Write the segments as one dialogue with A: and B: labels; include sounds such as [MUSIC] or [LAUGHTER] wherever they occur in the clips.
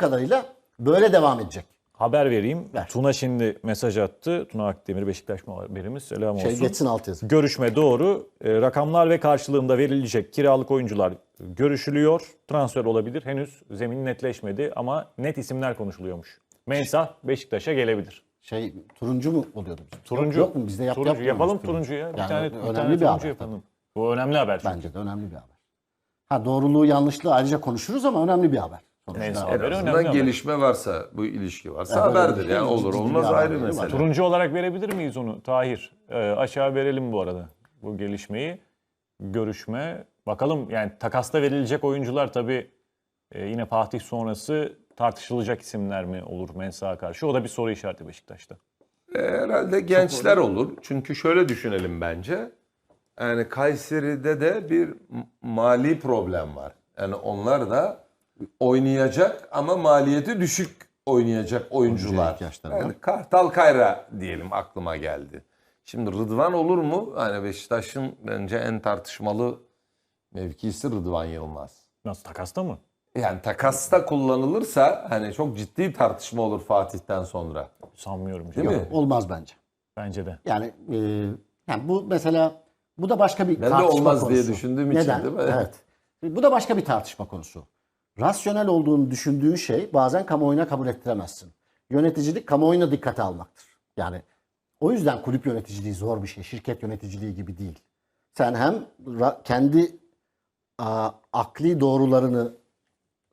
A: kadarıyla böyle devam edecek.
B: Haber vereyim.
A: Ver.
B: Tuna şimdi mesaj attı. Tuna Akdemir Beşiktaş muhabirimiz. Selam olsun.
A: Şey geçsin altyazı.
B: Görüşme doğru. E, rakamlar ve karşılığında verilecek kiralık oyuncular görüşülüyor. Transfer olabilir. Henüz zemin netleşmedi ama net isimler konuşuluyormuş. Mensah Beşiktaş'a gelebilir.
A: Şey turuncu mu oluyordu? bizim?
B: Turuncu.
A: Yok, yok mu? Bizde yap,
B: turuncu. Yapalım
A: turuncu.
B: ya. Bir
A: Yani
B: tane, bir
A: önemli
B: tane
A: bir
B: turuncu
A: haber
B: yapalım. Bu önemli haber çünkü.
A: Bence de önemli bir haber. Ha doğruluğu yanlışlığı ayrıca konuşuruz ama önemli bir haber. Sonuçta
B: Neyse,
A: haber.
B: haber
C: En
B: önemli
C: azından
B: haber.
C: gelişme varsa, bu ilişki varsa
A: Evet,
C: haberdir. Yani olur olmaz ayrı mesele.
B: Turuncu olarak verebilir miyiz onu Tahir? Ee, aşağı verelim bu arada bu gelişmeyi. Görüşme. Bakalım yani takasta verilecek oyuncular tabii e, yine Fatih sonrası tartışılacak isimler mi olur Mensah'a karşı? O da bir soru işareti Beşiktaş'ta.
C: E, Herhalde gençler olur. Çünkü şöyle düşünelim bence. Yani Kayseri'de de bir mali problem var. Yani onlar da oynayacak ama maliyeti düşük oynayacak oyuncular. Yani Kartal Kayra diyelim aklıma geldi. Şimdi Rıdvan olur mu? Hani Beşiktaş'ın bence en tartışmalı mevkisi Rıdvan Yılmaz.
B: Nasıl takasta mı?
C: Yani takasta kullanılırsa hani çok ciddi tartışma olur Fatih'ten sonra.
B: Sanmıyorum.
C: Değil
B: canım.
C: mi?
A: Olmaz bence.
B: Bence de.
A: Yani, e, yani bu mesela bu da başka bir
C: Ben de
A: tartışma
C: olmaz
A: konusu.
C: diye düşündüğüm için
A: Neden?
C: değil mi?
A: Evet. Bu da başka bir tartışma konusu. Rasyonel olduğunu düşündüğün şey bazen kamuoyuna kabul ettiremezsin. Yöneticilik kamuoyuna dikkate almaktır. Yani o yüzden kulüp yöneticiliği zor bir şey. Şirket yöneticiliği gibi değil. Sen hem kendi a, akli doğrularını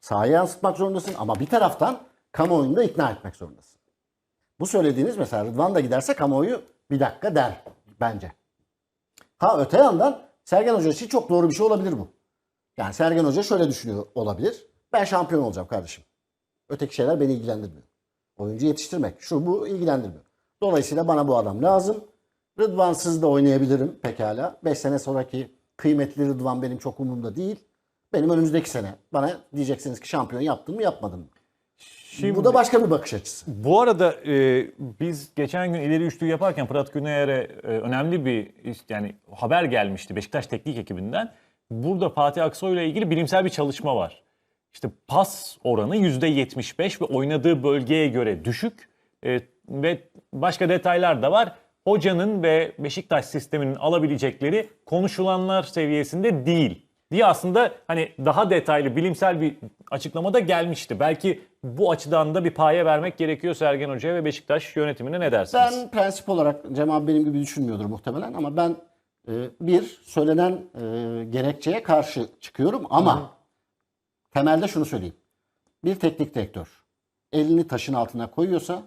A: sahaya yansıtmak zorundasın ama bir taraftan kamuoyunu da ikna etmek zorundasın. Bu söylediğiniz mesela Rıdvan da giderse kamuoyu bir dakika der bence. Ha öte yandan Sergen Hoca için çok doğru bir şey olabilir bu. Yani Sergen Hoca şöyle düşünüyor olabilir. Ben şampiyon olacağım kardeşim. Öteki şeyler beni ilgilendirmiyor. Oyuncu yetiştirmek şu bu ilgilendirmiyor. Dolayısıyla bana bu adam lazım. Rıdvansız da oynayabilirim pekala. 5 sene sonraki kıymetli Rıdvan benim çok umurumda değil. Benim önümüzdeki sene bana diyeceksiniz ki şampiyon yaptın mı yapmadın mı?
B: Şimdi,
A: Bu da başka bir bakış açısı.
B: Bu arada e, biz geçen gün ileri üçlü yaparken Fırat Güneyer'e e, önemli bir yani haber gelmişti Beşiktaş teknik ekibinden. Burada Fatih Aksoy ile ilgili bilimsel bir çalışma var. İşte pas oranı %75 ve oynadığı bölgeye göre düşük E, ve başka detaylar da var. Hocanın ve Beşiktaş sisteminin alabilecekleri konuşulanlar seviyesinde değil diye aslında hani daha detaylı bilimsel bir açıklamada gelmişti. Belki bu açıdan da bir paye vermek gerekiyor Sergen Hoca'ya ve Beşiktaş yönetimine ne dersiniz?
A: Ben prensip olarak Cem abi benim gibi düşünmüyordur muhtemelen ama ben e, bir söylenen e, gerekçeye karşı çıkıyorum ama temelde şunu söyleyeyim. Bir teknik direktör elini taşın altına koyuyorsa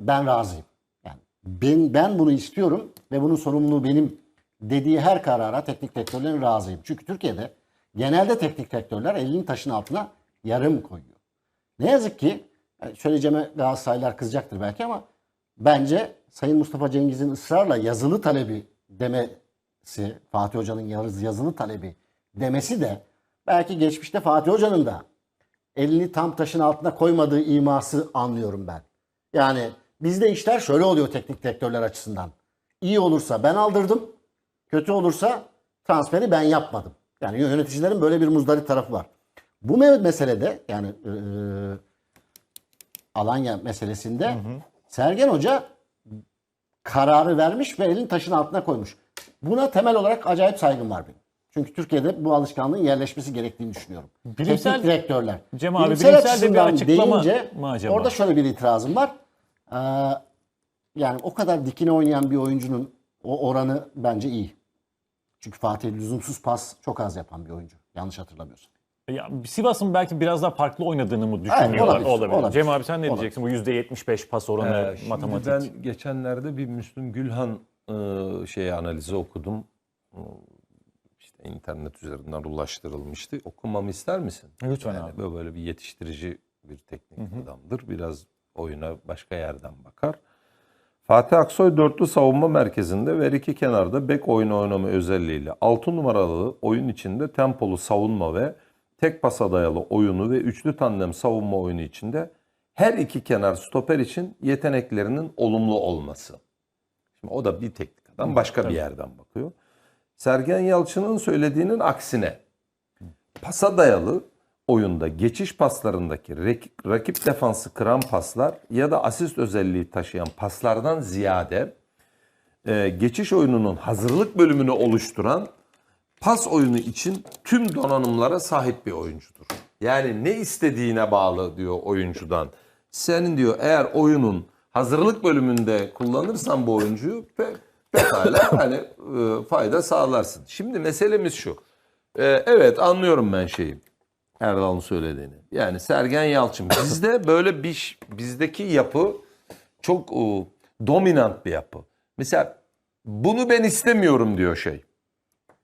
A: ben razıyım. Yani ben, ben bunu istiyorum ve bunun sorumluluğu benim dediği her karara teknik direktörlerin razıyım. Çünkü Türkiye'de genelde teknik direktörler elini taşın altına yarım koyuyor. Ne yazık ki yani söyleyeceğime Galatasaraylılar kızacaktır belki ama bence Sayın Mustafa Cengiz'in ısrarla yazılı talebi demesi, Fatih Hoca'nın yaz- yazılı talebi demesi de belki geçmişte Fatih Hoca'nın da elini tam taşın altına koymadığı iması anlıyorum ben. Yani bizde işler şöyle oluyor teknik direktörler açısından. İyi olursa ben aldırdım, kötü olursa transferi ben yapmadım. Yani yöneticilerin böyle bir muzdarip tarafı var. Bu me- meselede yani e, Alanya meselesinde Sergen Hoca kararı vermiş ve elini taşın altına koymuş. Buna temel olarak acayip saygım var benim. Çünkü Türkiye'de bu alışkanlığın yerleşmesi gerektiğini düşünüyorum.
B: Bilimsel-
A: Teknik direktörler.
B: Cem abi, bilimsel de bir açıklama mı acaba?
A: Orada şöyle bir itirazım var. Ee, yani o kadar dikine oynayan bir oyuncunun o oranı bence iyi. Çünkü Fatih lüzumsuz pas çok az yapan bir oyuncu. Yanlış hatırlamıyorsam.
B: Ya, Sivas'ın belki biraz daha farklı oynadığını mı düşünüyorlar?
A: olabilir,
B: olabilir.
A: olabilir.
B: Cem abi sen ne
A: Olabilir.
B: diyeceksin? Bu %75 pas oranı
C: Ee,
B: matematik.
C: ben geçenlerde bir Müslüm Gülhan e, şey analizi okudum. İnternet üzerinden ulaştırılmıştı. Okumamı ister misin?
B: Lütfen
C: Yani
B: abi.
C: böyle- bir yetiştirici bir teknik adamdır. Biraz oyuna başka yerden bakar. Fatih Aksoy dörtlü savunma merkezinde ve iki kenarda bek oyunu oynama özelliğiyle 6 numaralı oyun içinde tempolu savunma ve tek pasa dayalı oyunu ve üçlü tandem savunma oyunu içinde her iki kenar stoper için yeteneklerinin olumlu olması. Şimdi o da bir teknik adam başka bir yerden bakıyor. Sergen Yalçın'ın söylediğinin aksine pasa dayalı oyunda geçiş paslarındaki rak- rakip defansı kıran paslar ya da asist özelliği taşıyan paslardan ziyade e, geçiş oyununun hazırlık bölümünü oluşturan pas oyunu için tüm donanımlara sahip bir oyuncudur. Yani ne istediğine bağlı diyor oyuncudan. Senin diyor eğer oyunun hazırlık bölümünde kullanırsan bu oyuncuyu pekala [COUGHS] hani e, fayda sağlarsın. Şimdi meselemiz şu. E, evet anlıyorum ben şeyi. Erdal'ın söylediğini. Yani Sergen Yalçın. [COUGHS] Bizde böyle bir bizdeki yapı çok e, dominant bir yapı. Mesela bunu ben istemiyorum diyor şey.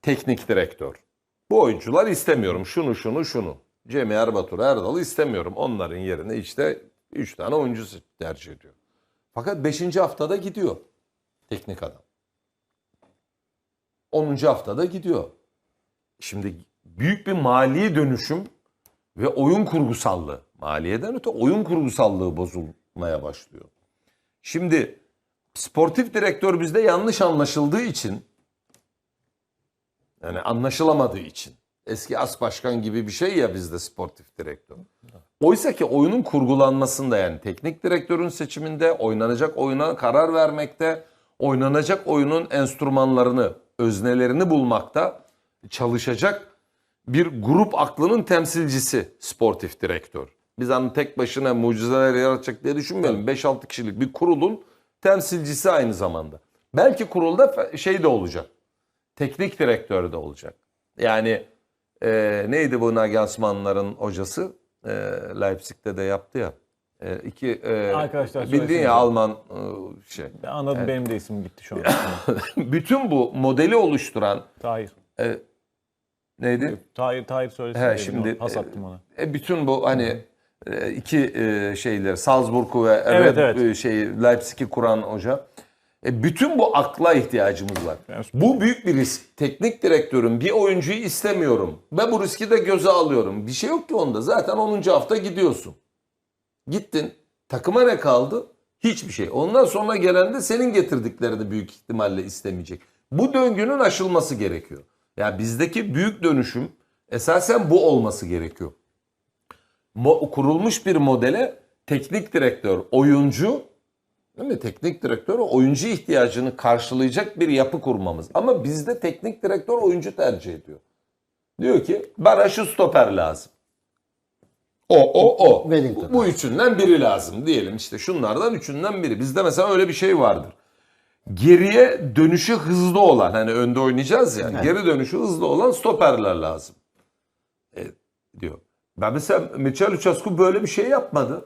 C: Teknik direktör. Bu oyuncular istemiyorum. Şunu şunu şunu. Cem Erbatur Erdal'ı istemiyorum. Onların yerine işte 3 tane oyuncu tercih ediyor. Fakat 5. haftada gidiyor teknik adam. 10. haftada gidiyor. Şimdi büyük bir mali dönüşüm ve oyun kurgusallığı. Maliyeden öte oyun kurgusallığı bozulmaya başlıyor. Şimdi sportif direktör bizde yanlış anlaşıldığı için yani anlaşılamadığı için eski as başkan gibi bir şey ya bizde sportif direktör. Oysa ki oyunun kurgulanmasında yani teknik direktörün seçiminde, oynanacak oyuna karar vermekte, oynanacak oyunun enstrümanlarını, öznelerini bulmakta çalışacak bir grup aklının temsilcisi sportif direktör. Biz hani tek başına mucizeler yaratacak diye düşünmeyelim. 5-6 kişilik bir kurulun temsilcisi aynı zamanda. Belki kurulda şey de olacak. Teknik direktör de olacak. Yani e, neydi bu Nagelsmann'ların hocası? E, Leipzig'te de yaptı ya. E, iki e,
B: Arkadaşlar
C: bildiğin ya Alman e, şey.
B: Anladım benim de isim gitti şu an. [LAUGHS]
C: Bütün bu modeli oluşturan
B: Tahir.
C: e, neydi?
B: Tahir, Tahir söylesin.
C: He, şimdi,
B: Pas
C: e,
B: attım ona.
C: E, bütün bu hani e, iki e, şeyler Salzburg'u ve
B: Evet,
C: Red-
B: evet.
C: e, şey Leipzig'i kuran hoca. E, bütün bu akla ihtiyacımız var.
B: Yani-
C: Bu büyük bir risk. Teknik direktörün bir oyuncuyu istemiyorum. Ben bu riski de göze alıyorum. Bir şey yok ki onda. Zaten 10. hafta gidiyorsun. Gittin. Takıma ne kaldı? Hiçbir şey. Ondan sonra gelen de senin getirdiklerini büyük ihtimalle istemeyecek. Bu döngünün aşılması gerekiyor. Ya bizdeki büyük dönüşüm esasen bu olması gerekiyor. Mo- kurulmuş bir modele teknik direktör, oyuncu değil mi? Teknik direktör oyuncu ihtiyacını karşılayacak bir yapı kurmamız. Ama bizde teknik direktör oyuncu tercih ediyor. Diyor ki bana şu stoper lazım. O, o, o.
A: Wellington.
C: Bu üçünden biri lazım diyelim işte şunlardan üçünden biri. Bizde mesela öyle bir şey vardır. Geriye dönüşü hızlı olan hani önde oynayacağız ya. Geri dönüşü hızlı olan stoperler lazım. E, diyor. Ben mesela Michel Lucescu böyle bir şey yapmadı.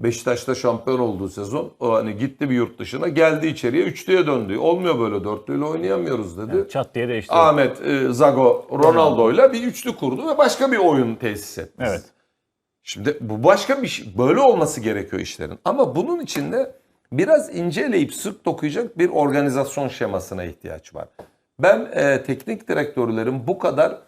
C: Beşiktaş'ta şampiyon olduğu sezon o hani gitti bir yurt dışına geldi içeriye üçlüye döndü. Olmuyor böyle dörtlüyle oynayamıyoruz dedi.
B: Çat diye değişti.
C: Ahmet e, Zago Ronaldo'yla bir üçlü kurdu ve başka bir oyun tesis etti.
B: Evet.
C: Şimdi bu başka bir şey. Böyle olması gerekiyor işlerin. Ama bunun içinde biraz inceleyip sık dokuyacak bir organizasyon şemasına ihtiyaç var. Ben e, teknik direktörlerin bu kadar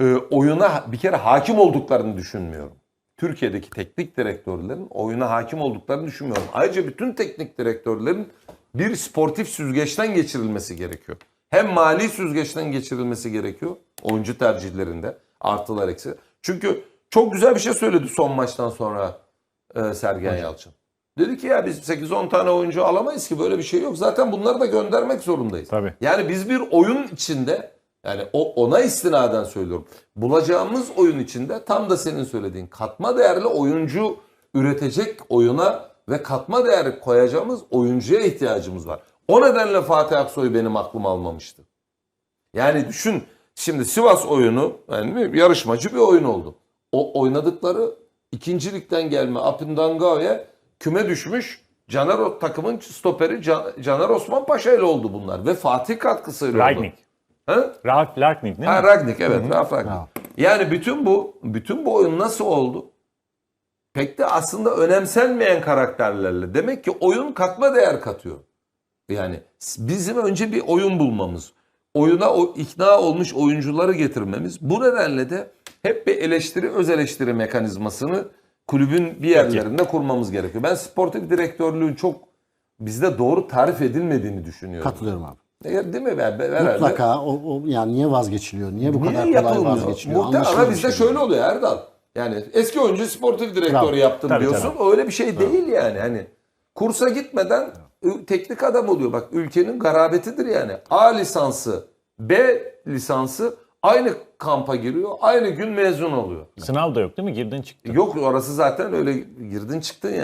C: e, oyuna bir kere hakim olduklarını düşünmüyorum. Türkiye'deki teknik direktörlerin oyuna hakim olduklarını düşünmüyorum. Ayrıca bütün teknik direktörlerin bir sportif süzgeçten geçirilmesi gerekiyor. Hem mali süzgeçten geçirilmesi gerekiyor oyuncu tercihlerinde artılar eksi. Çünkü çok güzel bir şey söyledi son maçtan sonra e, Sergen Yalçın. Dedi ki ya biz 8-10 tane oyuncu alamayız ki böyle bir şey yok. Zaten bunları da göndermek zorundayız.
B: Tabii.
C: Yani biz bir oyun içinde yani o ona istinaden söylüyorum. Bulacağımız oyun içinde tam da senin söylediğin katma değerli oyuncu üretecek oyuna ve katma değer koyacağımız oyuncuya ihtiyacımız var. O nedenle Fatih Aksoy benim aklım almamıştı. Yani düşün şimdi Sivas oyunu yani bir yarışmacı bir oyun oldu. O oynadıkları ikincilikten gelme Apindangao'ya küme düşmüş Caner takımın stoperi Can- Caner Osman Paşa ile oldu bunlar ve Fatih katkısıyla oldu.
B: Ragnik.
C: Ha?
B: Rag, Larknik değil
C: Ha,
B: mi?
C: Ragnik evet. Raf Ragnik.
A: Bravo.
C: Yani bütün bu bütün bu oyun nasıl oldu? Pek de aslında önemsenmeyen karakterlerle. Demek ki oyun katma değer katıyor. Yani bizim önce bir oyun bulmamız, oyuna o ikna olmuş oyuncuları getirmemiz. Bu nedenle de hep bir eleştiri, öz eleştiri mekanizmasını kulübün bir yerlerinde kurmamız gerekiyor. Ben sportif direktörlüğün çok bizde doğru tarif edilmediğini düşünüyorum.
A: Katılıyorum abi.
C: E, Değil mi? Ver- ver- Herhalde.
A: Mutlaka o, o yani niye vazgeçiliyor? Niye bu
C: Niye
A: kadar kolay
C: yapılmıyor?
A: vazgeçiliyor?
C: Muhtemelen bizde
A: şey
C: şöyle oluyor Erdal. Yani eski oyuncu sportif direktör
A: Bravo.
C: yaptım
B: Tabii,
C: diyorsun. Öyle bir şey değil yani. Hani kursa gitmeden teknik adam oluyor. Bak ülkenin garabetidir yani. A lisansı, B lisansı aynı kampa giriyor. Aynı gün mezun oluyor.
B: Sınav da yok değil mi? Girdin çıktın.
C: Yok orası zaten öyle girdin çıktın yani.